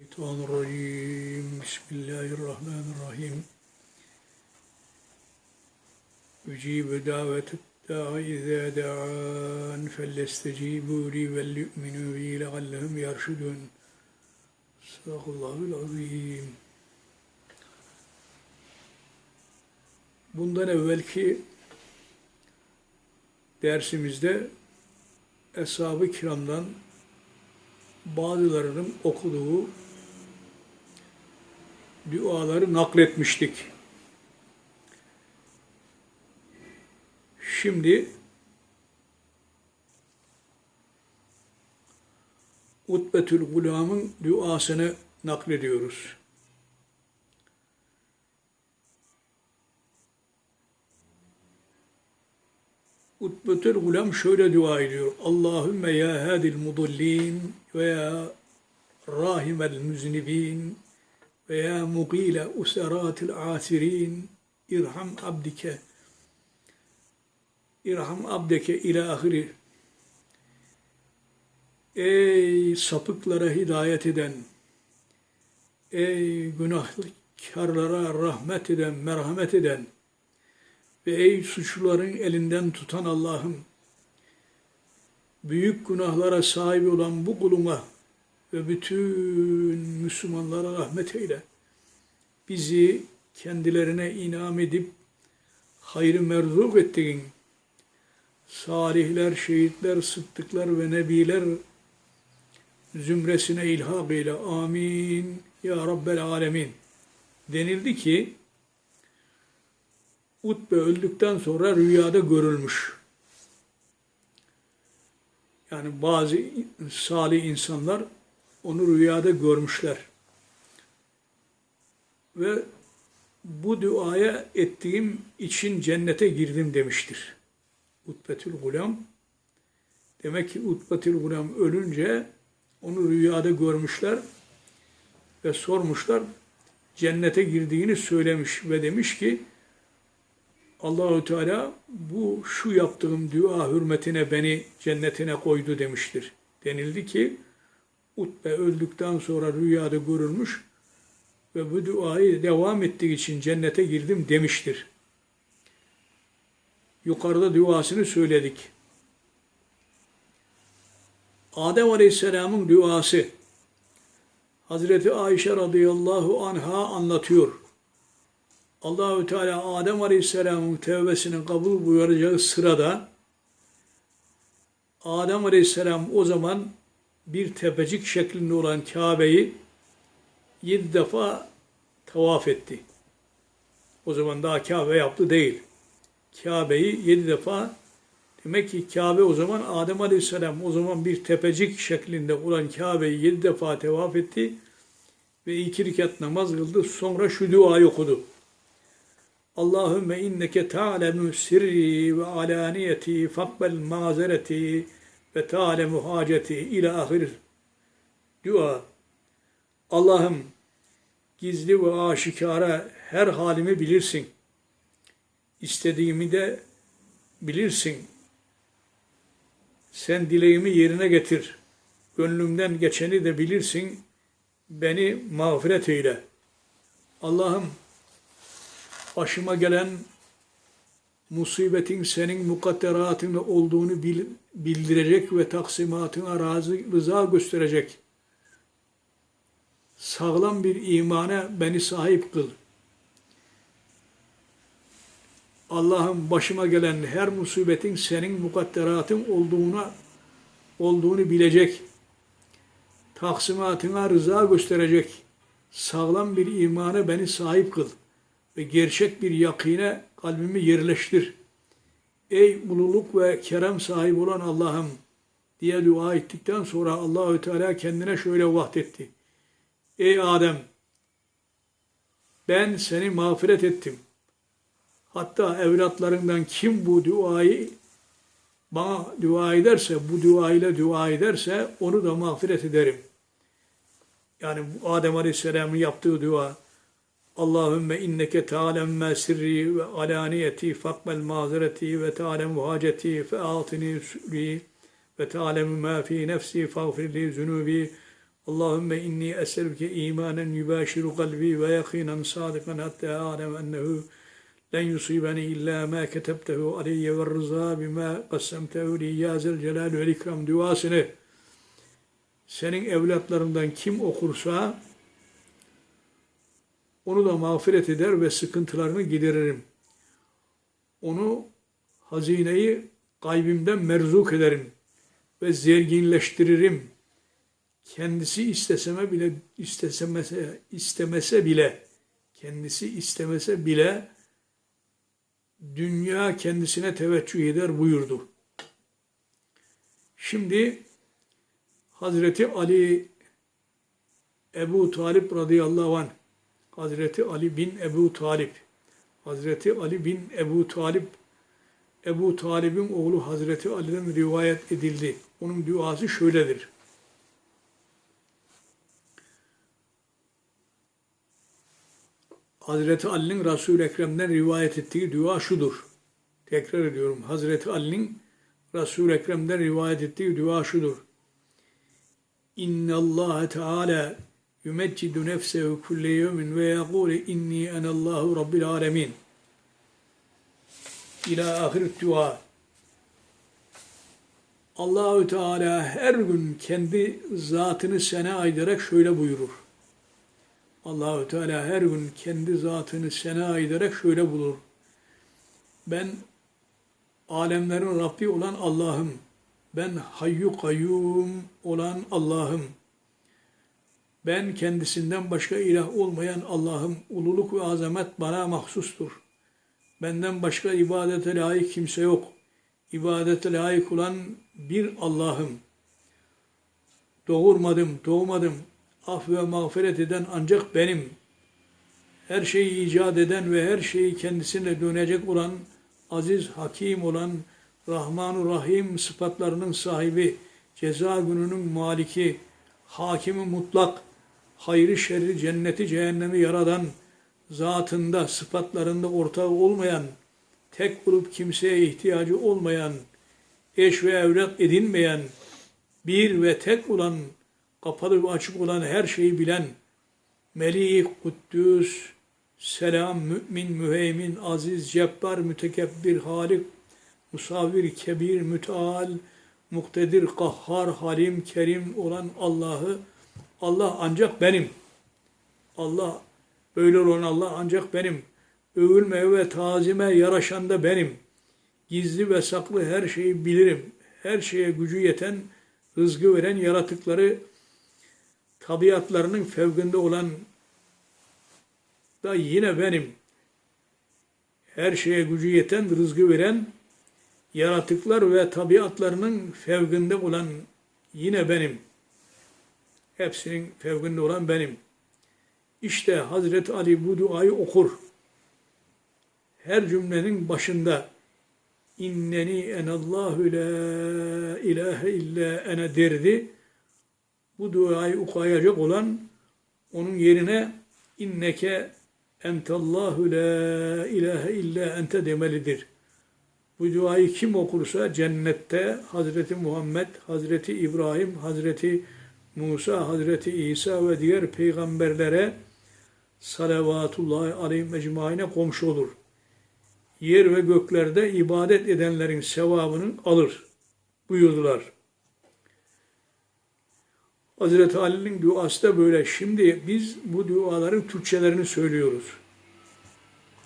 الشيطان الرجيم بسم الله الرحمن الرحيم أجيب دعوة الداع إذا دعان فليستجيبوا لي وليؤمنوا بي لعلهم يرشدون صدق الله العظيم Bundan evvelki dersimizde Eshab-ı Kiram'dan bazılarının okuduğu duaları nakletmiştik. Şimdi Utbetül Gulam'ın duasını naklediyoruz. Utbetül Gulam şöyle dua ediyor. Allahümme ya hadil mudallin ve ya rahimel müznibin ve ya mugile useratil asirin irham abdike. İrham abdeke ila ahiri. Ey sapıklara hidayet eden, ey günahkarlara rahmet eden, merhamet eden ve ey suçluların elinden tutan Allah'ım, büyük günahlara sahip olan bu kuluma ve bütün Müslümanlara rahmet eyle. Bizi kendilerine inam edip hayrı merzuk ettiğin salihler, şehitler, sıddıklar ve nebiler zümresine ilhak eyle. Amin. Ya Rabbel Alemin. Denildi ki Utbe öldükten sonra rüyada görülmüş. Yani bazı salih insanlar onu rüyada görmüşler. Ve bu duaya ettiğim için cennete girdim demiştir. Utbetül Gulam. Demek ki Utbetül Gulam ölünce onu rüyada görmüşler ve sormuşlar. Cennete girdiğini söylemiş ve demiş ki Allahü Teala bu şu yaptığım dua hürmetine beni cennetine koydu demiştir. Denildi ki Utbe öldükten sonra rüyada görülmüş ve bu duayı devam ettiği için cennete girdim demiştir. Yukarıda duasını söyledik. Adem Aleyhisselam'ın duası Hazreti Ayşe radıyallahu anha anlatıyor. Allahü Teala Adem Aleyhisselam'ın tevbesinin kabul buyuracağı sırada Adem Aleyhisselam o zaman bir tepecik şeklinde olan Kabe'yi yedi defa tavaf etti. O zaman daha Kabe yaptı değil. Kabe'yi yedi defa demek ki Kabe o zaman Adem Aleyhisselam o zaman bir tepecik şeklinde olan Kabe'yi yedi defa tevaf etti ve iki rekat namaz kıldı. Sonra şu duayı okudu. Allahümme inneke ta'lemu sirri ve alaniyeti fakbel mazereti ve ta'lemu haceti ila ahir dua. Allah'ım gizli ve aşikara her halimi bilirsin. İstediğimi de bilirsin. Sen dileğimi yerine getir. Gönlümden geçeni de bilirsin. Beni mağfiret eyle. Allah'ım başıma gelen musibetin senin mukadderatında olduğunu bildirecek ve taksimatına razı rıza gösterecek. Sağlam bir imana beni sahip kıl. Allah'ım başıma gelen her musibetin senin mukadderatın olduğuna olduğunu bilecek. Taksimatına rıza gösterecek. Sağlam bir imana beni sahip kıl ve gerçek bir yakine kalbimi yerleştir. Ey ululuk ve kerem sahibi olan Allah'ım diye dua ettikten sonra Allahü Teala kendine şöyle vahdetti. Ey Adem ben seni mağfiret ettim. Hatta evlatlarından kim bu duayı bana dua ederse, bu dua ile dua ederse onu da mağfiret ederim. Yani Adem Aleyhisselam'ın yaptığı dua. Allahümme inneke ta'lem ma sirri ve alaniyeti fakbel mazereti ve ta'lem haceti fe atini sü'li ve ta'lem ma fi nefsi fagfirli zunubi Allahümme inni eselüke imanen yubâşiru kalbi ve yakînen sâdikan hatta âlem ennehu illa ma ketebtehu aleyye ve rıza bima kassemtehu li ya zel celal ve ikram duasını. Senin evlatlarından kim okursa onu da mağfiret eder ve sıkıntılarını gideririm. Onu hazineyi kalbimden merzuk ederim ve zerginleştiririm. Kendisi isteseme bile istesemese istemese bile kendisi istemese bile dünya kendisine teveccüh eder buyurdu. Şimdi Hazreti Ali Ebu Talip radıyallahu anh Hazreti Ali bin Ebu Talip Hazreti Ali bin Ebu Talip Ebu Talib'in oğlu Hazreti Ali'den rivayet edildi. Onun duası şöyledir. Hazreti Ali'nin Resul-i Ekrem'den rivayet ettiği dua şudur. Tekrar ediyorum. Hazreti Ali'nin Resul-i Ekrem'den rivayet ettiği dua şudur. İnna Allah Teala yumeccidu nefsehu kulle yevmin ve yekulu inni enallahu rabbil alemin. İlâ ahir dua. Allahü Teala her gün kendi zatını sena ederek şöyle buyurur. Allahü Teala her gün kendi zatını sena ederek şöyle bulur. Ben alemlerin Rabbi olan Allah'ım. Ben hayyu kayyum olan Allah'ım. Ben kendisinden başka ilah olmayan Allah'ım. Ululuk ve azamet bana mahsustur. Benden başka ibadete layık kimse yok. İbadete layık olan bir Allah'ım. Doğurmadım, doğmadım. Af ve mağfiret eden ancak benim. Her şeyi icat eden ve her şeyi kendisine dönecek olan, aziz, hakim olan, Rahman-ı Rahim sıfatlarının sahibi, ceza gününün maliki, hakimi mutlak, hayrı şerri, cenneti, cehennemi yaradan, zatında, sıfatlarında ortağı olmayan, tek grup kimseye ihtiyacı olmayan, eş ve evlat edinmeyen, bir ve tek olan, kapalı ve açık olan her şeyi bilen, Melik, Kuddüs, Selam, Mümin, Müheymin, Aziz, Cebbar, Mütekebbir, Halik, Musavvir, Kebir, Müteal, Muktedir, Kahhar, Halim, Kerim olan Allah'ı, Allah ancak benim. Allah, böyle olan Allah ancak benim. Övülmeye ve tazime yaraşan da benim. Gizli ve saklı her şeyi bilirim. Her şeye gücü yeten, rızgı veren yaratıkları tabiatlarının fevkinde olan da yine benim. Her şeye gücü yeten, rızgı veren yaratıklar ve tabiatlarının fevkinde olan yine benim. Hepsinin fevkinde olan benim. İşte Hazreti Ali bu duayı okur. Her cümlenin başında inneni enallahu la ilahe illa ene derdi. Bu duayı okuyacak olan onun yerine inneke entallahu la ilahe illa ente demelidir. Bu duayı kim okursa cennette Hazreti Muhammed, Hazreti İbrahim, Hazreti Musa, Hazreti İsa ve diğer peygamberlere salavatullahi aleyhi mecmaine komşu olur. Yer ve göklerde ibadet edenlerin sevabını alır buyurdular. Hazreti Ali'nin duası da böyle. Şimdi biz bu duaların Türkçelerini söylüyoruz.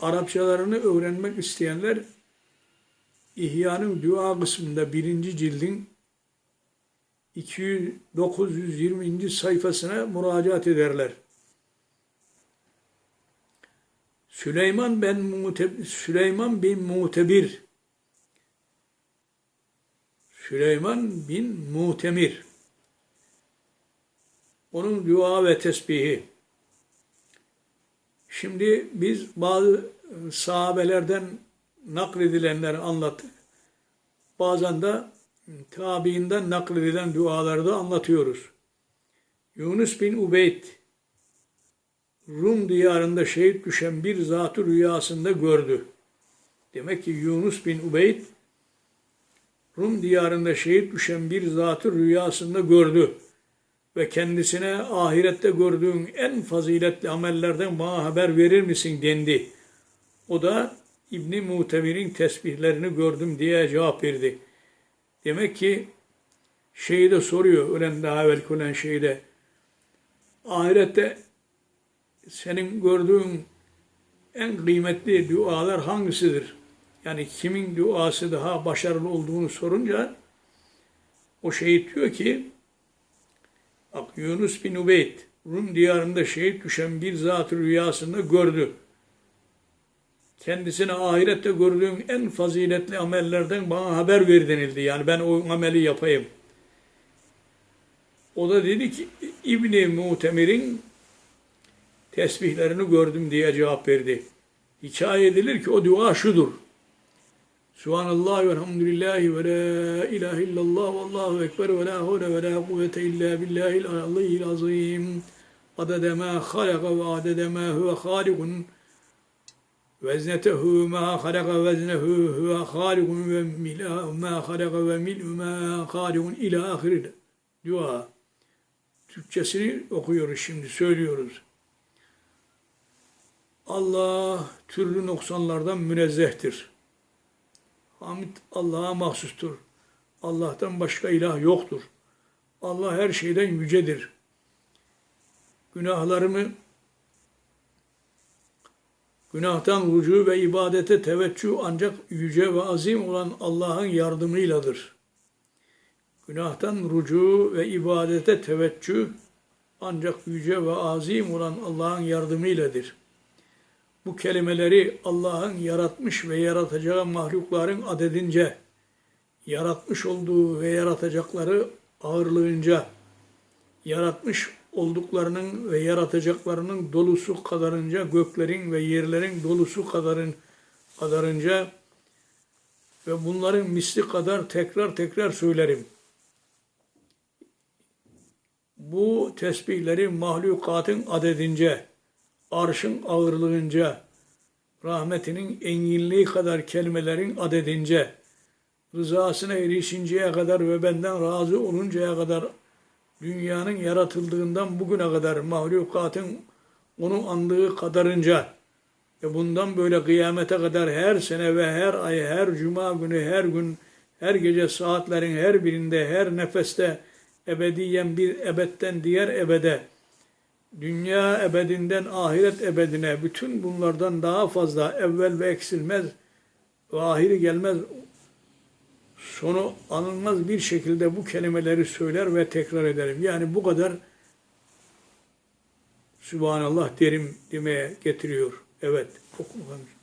Arapçalarını öğrenmek isteyenler İhya'nın dua kısmında birinci cildin 200, 920. sayfasına müracaat ederler. Süleyman ben Mute, Süleyman bin Mutebir Süleyman bin Mutemir onun dua ve tesbihi. Şimdi biz bazı sahabelerden nakledilenleri anlattık. Bazen de tabiinden nakledilen duaları da anlatıyoruz. Yunus bin Ubeyd Rum diyarında şehit düşen bir zatı rüyasında gördü. Demek ki Yunus bin Ubeyd Rum diyarında şehit düşen bir zatı rüyasında gördü. ve kendisine ahirette gördüğün en faziletli amellerden bana haber verir misin dendi. O da İbni Mutemir'in tesbihlerini gördüm diye cevap verdi. Demek ki şeyi de soruyor, ölen daha evvel ölen şeyi de. Ahirette senin gördüğün en kıymetli dualar hangisidir? Yani kimin duası daha başarılı olduğunu sorunca o şehit diyor ki Yunus bin Ubeyd Rum diyarında şehit düşen bir zat rüyasında gördü. Kendisine ahirette gördüğüm en faziletli amellerden bana haber ver denildi. Yani ben o ameli yapayım. O da dedi ki İbni Mutemir'in tesbihlerini gördüm diye cevap verdi. Hikaye edilir ki o dua şudur. Subhanallah ve elhamdülillahi ve la ilahe illallah ve allahu ekber ve la havle ve la kuvvete illa billahil aliyyil azim. Adede ma halaka ve adede ma huve halikun. Veznetehu ma halaka veznehu huve halikun ve mila ma halaka ve mil'u ma halikun ila ahir dua. Türkçesini okuyoruz şimdi, söylüyoruz. Allah türlü noksanlardan münezzehtir. Hamid Allah'a mahsustur. Allah'tan başka ilah yoktur. Allah her şeyden yücedir. Günahlarımı günahtan rucu ve ibadete teveccüh ancak yüce ve azim olan Allah'ın yardımıyladır. Günahtan rucu ve ibadete teveccüh ancak yüce ve azim olan Allah'ın yardımıyladır. Bu kelimeleri Allah'ın yaratmış ve yaratacağı mahlukların adedince, yaratmış olduğu ve yaratacakları ağırlığınca, yaratmış olduklarının ve yaratacaklarının dolusu kadarınca, göklerin ve yerlerin dolusu kadarın, kadarınca ve bunların misli kadar tekrar tekrar söylerim. Bu tesbihleri mahlukatın adedince, arşın ağırlığınca, rahmetinin enginliği kadar kelimelerin adedince, rızasına erişinceye kadar ve benden razı oluncaya kadar dünyanın yaratıldığından bugüne kadar mahlukatın onu andığı kadarınca ve bundan böyle kıyamete kadar her sene ve her ay, her cuma günü, her gün, her gece saatlerin her birinde, her nefeste ebediyen bir ebedden diğer ebede dünya ebedinden ahiret ebedine bütün bunlardan daha fazla evvel ve eksilmez ve ahiri gelmez sonu anılmaz bir şekilde bu kelimeleri söyler ve tekrar ederim. Yani bu kadar Sübhanallah derim demeye getiriyor. Evet. Oku bakalım.